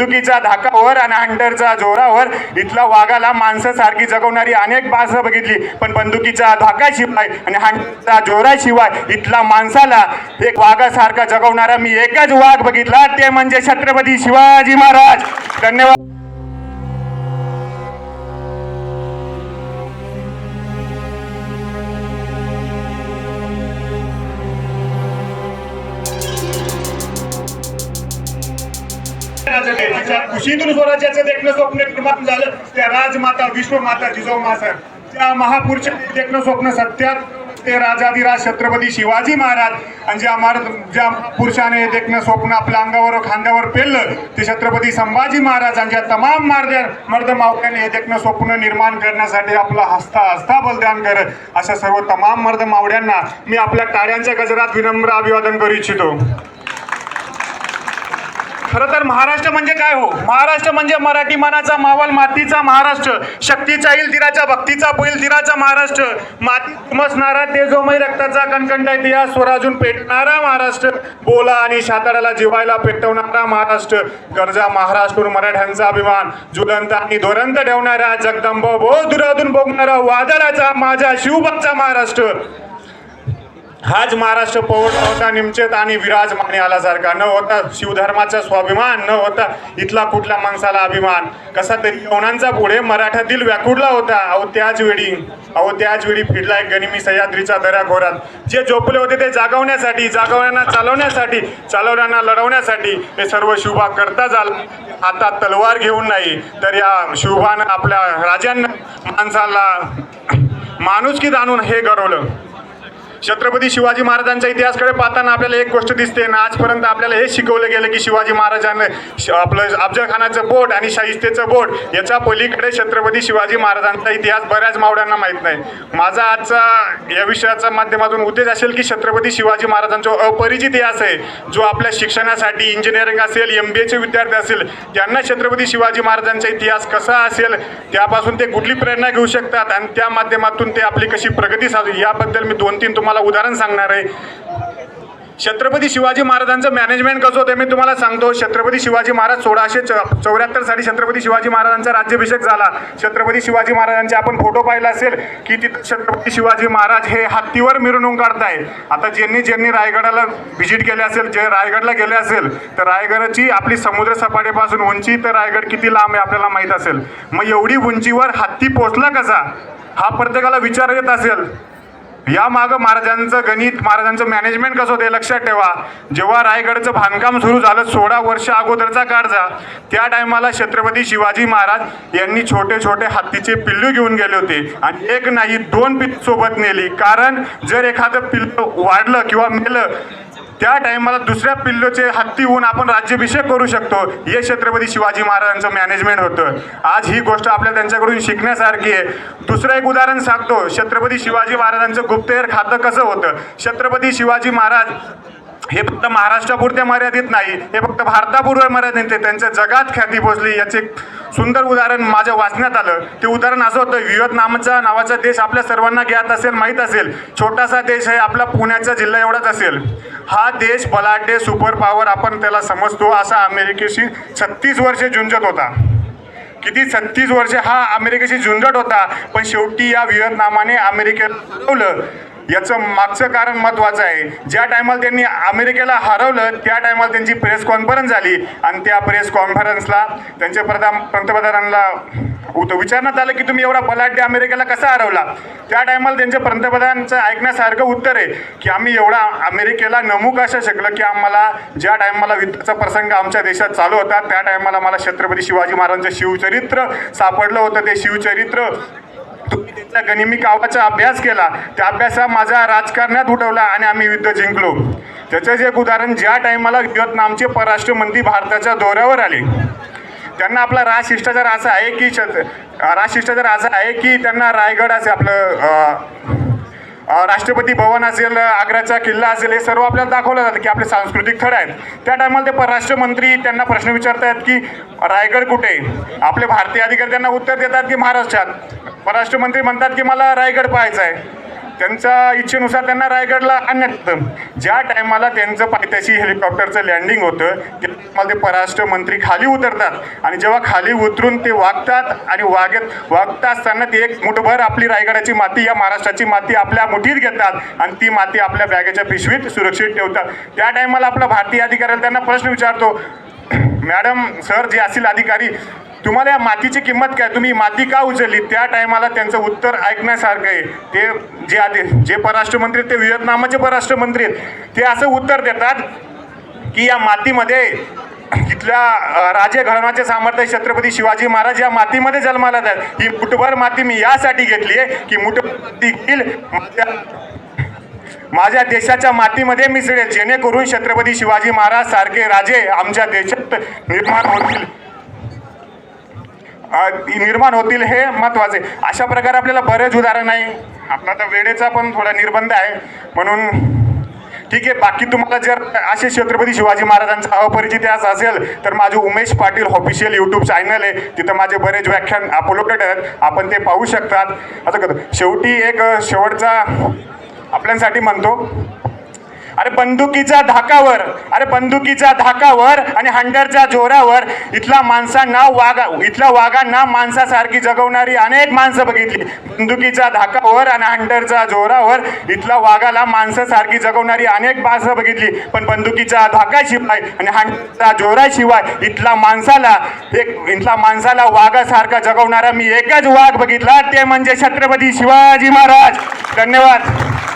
बंदुकीच्या धाकावर आणि हंटरचा जोरावर इथला वाघाला माणसासारखी जगवणारी अनेक माणसं बघितली पण बंदुकीच्या धाकाशिवाय आणि हंटरचा जोराशिवाय इथला माणसाला एक वाघासारखा जगवणारा मी एकच वाघ बघितला ते म्हणजे छत्रपती शिवाजी महाराज. धन्यवाद. तिच्या कुशीतून स्वराज्याचं देखणं स्वप्न निर्माण झालं. त्या राजमाता विश्वमाता जिजाऊ माता त्या महापुरुष देखणं स्वप्न सत्यात ते राजाधिराज छत्रपती शिवाजी महाराज. आणि ज्या महाराज ज्या पुरुषाने हे देखणं स्वप्न आपल्या अंगावर खांद्यावर पेललं ते छत्रपती संभाजी महाराज आणि ज्या तमाम मार्द्या मर्द मावक्याने हे देखणं स्वप्न निर्माण करण्यासाठी आपला हस्ता हस्ता बलिदान करत अशा सर्व तमाम मर्द मावड्यांना मी आपल्या टाळ्यांच्या गजरात विनम्र अभिवादन करू इच्छितो. खरं तर महाराष्ट्र म्हणजे काय हो? महाराष्ट्र म्हणजे मराठी मनाचा मावल मातीचा महाराष्ट्र. शक्तीचा येईल तिराच्या भक्तीचा बैल तिराचा महाराष्ट्र. माती उमसणारा तेजोमय रक्ताचा कणकंडा इतिहास. स्वराजून पेटणारा महाराष्ट्र. बोला आणि साताऱ्याला जिवायला पेटवणारा महाराष्ट्र. गरजा महाराष्ट्र मराठ्यांचा अभिमान. जुलंत आणि धोरंत ठेवणारा जगदंब. बो दुरातून बोगणारा वादळाचा माझा शिवबाचा महाराष्ट्र. हाच महाराष्ट्र पवळला होता निमचेत आणि विराजमान आल्यासारखा न होता शिवधर्माचा स्वाभिमान न होता इथला कुठल्या माणसाला अभिमान. कसा तरी यवनांचा पुढे मराठातील व्याकुडला होता. अहो त्याच वेळी अहो त्याच वेळी फिरला एक गनिमी सह्याद्रीच्या दऱ्या जे झोपले होते ते जागवण्यासाठी जागवण्यांना चालवण्यासाठी चालवण्यांना लढवण्यासाठी हे सर्व शिवभा करता झाला. आता तलवार घेऊन नाही तर या शिवभानं आपल्या राजांना माणसाला माणुसकीत आणून हे घडवलं छत्रपती शिवाजी महाराजांच्या इतिहासकडे पाहताना आपल्याला एक गोष्ट दिसते ना आजपर्यंत आपल्याला हे शिकवलं गेलं की शिवाजी महाराजांना श- आपलं अफजलखानाचं बोट आणि शाहिस्तेचं बोट याच्या पलीकडे छत्रपती शिवाजी महाराजांचा इतिहास बऱ्याच मावड्यांना माहीत नाही. माझा आजचा या विषयाच्या माध्यमातून उद्देश असेल की छत्रपती शिवाजी महाराजांचा अपरिचित इतिहास आहे जो आपल्या शिक्षणासाठी इंजिनिअरिंग असेल एम बी एचे विद्यार्थी असेल त्यांना छत्रपती शिवाजी महाराजांचा इतिहास कसा असेल त्यापासून ते कुठली प्रेरणा घेऊ शकतात आणि त्या माध्यमातून ते आपली कशी प्रगती साधू याबद्दल मी दोन तीन तुम्हाला उदाहरण सांगणार आहे. छत्रपती शिवाजी महाराजांचं मॅनेजमेंट कसं होतं मी तुम्हाला सांगतो. छत्रपती शिवाजी महाराज सोळाशे च चौऱ्याहत्तर साली छत्रपती शिवाजी महाराजांचा राज्याभिषेक झाला. छत्रपती शिवाजी महाराजांचे आपण फोटो पाहिला असेल की तिथं छत्रपती शिवाजी महाराज हे हत्तीवर मिरवणूक काढताय आता ज्यांनी ज्यांनी रायगडाला व्हिजिट केले असेल जे रायगडला गेले असेल तर रायगडाची आपली समुद्र सपाटीपासून उंची तर रायगड किती लांब आहे आपल्याला माहीत असेल. मग एवढी उंचीवर हत्ती पोचला कसा? हा प्रत्येकाला विचार येत असेल. या माग महाराजांचं गणित महाराजांचं मॅनेजमेंट कसं होतं लक्षात ठेवा. जेव्हा रायगडचं बांधकाम सुरू झालं सोळा वर्ष अगोदरचा काळजा त्या टायमाला छत्रपती शिवाजी महाराज यांनी छोटे छोटे हत्तीचे पिल्लू घेऊन गेले होते. आणि एक नाही दोन पिल्लू सोबत नेली. कारण जर एखादं पिल्लू वाढलं किंवा मेलं त्या टायमाला दुसऱ्या पिल्लोचे हत्ती होऊन आपण राज्याभिषेक करू शकतो. हे छत्रपती शिवाजी महाराजांचं मॅनेजमेंट होतं. आज ही गोष्ट आपल्याला त्यांच्याकडून शिकण्यासारखी आहे. दुसरं एक उदाहरण सांगतो. छत्रपती शिवाजी महाराजांचं गुप्तहेर खातं कसं होतं? छत्रपती शिवाजी महाराज हे फक्त महाराष्ट्रापुरते मर्यादित नाही हे फक्त भारतापूर्व मर्यादित आहे. त्यांच्या जगात ख्याती पोचली याचे सुंदर उदाहरण माझ्या वाचण्यात आलं. ते उदाहरण असं होतं व्हिएतनामचा नावाचा देश आपल्या सर्वांना ज्ञात असेल माहीत असेल. छोटासा देश आहे आपला पुण्याचा जिल्हा एवढाच असेल. हा देश बलाढ्य सुपर पॉवर आपण त्याला समजतो असा अमेरिकेशी छत्तीस वर्षे झुंजत होता. किती छत्तीस वर्षे हा अमेरिकेशी झुंजत होता पण शेवटी या व्हिएतनामाने अमेरिकेला हरवलं. याचं मागचं कारण महत्त्वाचं आहे. ज्या टायमाला त्यांनी अमेरिकेला हरवलं त्या टायमाला त्यांची प्रेस कॉन्फरन्स झाली. आणि त्या प्रेस कॉन्फरन्सला त्यांच्या प्रधान पंतप्रधानांना विचारण्यात आलं की तुम्ही एवढा बलाढ्य अमेरिकेला कसा हरवला? त्या टायमाला त्यांच्या पंतप्रधानांचं ऐकण्यासारखं उत्तर आहे की आम्ही एवढा अमेरिकेला नमू कसं शकलं की आम्हाला ज्या टायमाला युद्धाचा प्रसंग आमच्या देशात चालू होता त्या टायमाला मला छत्रपती शिवाजी महाराजांचं शिवचरित्र सापडलं होतं. ते शिवचरित्र तुम्ही त्यांच्या गनिमी कावाचा अभ्यास केला त्या अभ्यासा माझा राजकारणात उठवला आणि आम्ही युद्ध जिंकलो. त्याचंच जे एक उदाहरण ज्या टायमाला व्हिएतनामचे परराष्ट्र मंत्री भारताच्या दौऱ्यावर आले त्यांना आपला राजशिष्टाचार असा आहे की राजशिष्टाचार असा आहे की त्यांना रायगड असे आपलं राष्ट्रपती भवन असेल आग्र्याचा किल्ला असेल हे सर्व आपल्याला दाखवलं जातं की आपले सांस्कृतिक थळ आहेत. त्या टायमाला ते परराष्ट्र मंत्री त्यांना प्रश्न विचारतात की रायगड कुठे? आहे? आपले भारतीय अधिकारी त्यांना उत्तर देतात की महाराष्ट्रात. परराष्ट्र मंत्री म्हणतात की मला रायगड पाहायचा आहे त्यांच्या इच्छेनुसार त्यांना रायगडला आणण्यात ज्या टायमाला त्यांचं पायथ्याशी हेलिकॉप्टरचं लँडिंग होतं त्या ते परराष्ट्र मंत्री खाली उतरतात. आणि जेव्हा खाली उतरून ते वागतात आणि वागत वागता असताना ते एक मुठभर आपली रायगडाची माती या महाराष्ट्राची माती आपल्या मुठीत घेतात आणि ती माती आपल्या बॅगेच्या पिशवीत सुरक्षित ठेवतात. त्या टायमाला आपला भारतीय अधिकाऱ्याला त्यांना प्रश्न विचारतो मॅडम सर जे असतील अधिकारी तुम्हाला या मातीची किंमत काय? तुम्ही माती का उचलली? त्या टायमाला त्यांचं उत्तर ऐकण्यासारखं आहे. ते जे आधी जे परराष्ट्र मंत्री आहेत, ते व्हिएतनामचे परराष्ट्र मंत्री आहेत. ते असं उत्तर देतात की या मातीमध्ये इथल्या राजे घराण्याचे सामर्थ्य छत्रपती शिवाजी महाराज या मातीमध्ये जन्माला आहेत ही मुठभर माती मी यासाठी घेतली आहे की मुठभर देखील माझ्या माझ्या देशाच्या मातीमध्ये मिसळेल. जेणेकरून छत्रपती शिवाजी महाराज सारखे राजे आमच्या देशात निर्माण होतील. निर्माण होतील हे महत्त्वाचे अशा प्रकारे आपल्याला बरेच उदाहरण आहे. आपला तर वेळेचा पण थोडा निर्बंध आहे. म्हणून ठीक आहे बाकी तुम्हाला जर असे छत्रपती शिवाजी महाराजांचा अपरिचित इतिहास असेल तर माझे Umesh Patil official YouTube channel आहे. तिथं माझे बरेच व्याख्यान अपलोडेड आहेत. आपण ते पाहू शकतात. असं करतो. शेवटी एक शेवटचा आपल्यांसाठी म्हणतो. अरे बंदुकीच्या धाकावर अरे बंदुकीच्या धाकावर आणि हंडरच्या जोरावर इथला माणसांना वागा इथल्या वाघांना माणसासारखी जगवणारी अनेक माणसं बघितली. बंदुकीच्या धाकावर आणि हंडरच्या जोरावर इथल्या वाघाला माणसासारखी जगवणारी अनेक माणसं बघितली. पण बंदुकीच्या धाकाशिवाय आणि हंडरच्या जोराशिवाय इथला माणसाला एक इथला माणसाला वाघासारखा जगवणारा मी एकच वाघ बघितला. ते म्हणजे छत्रपती शिवाजी महाराज. धन्यवाद.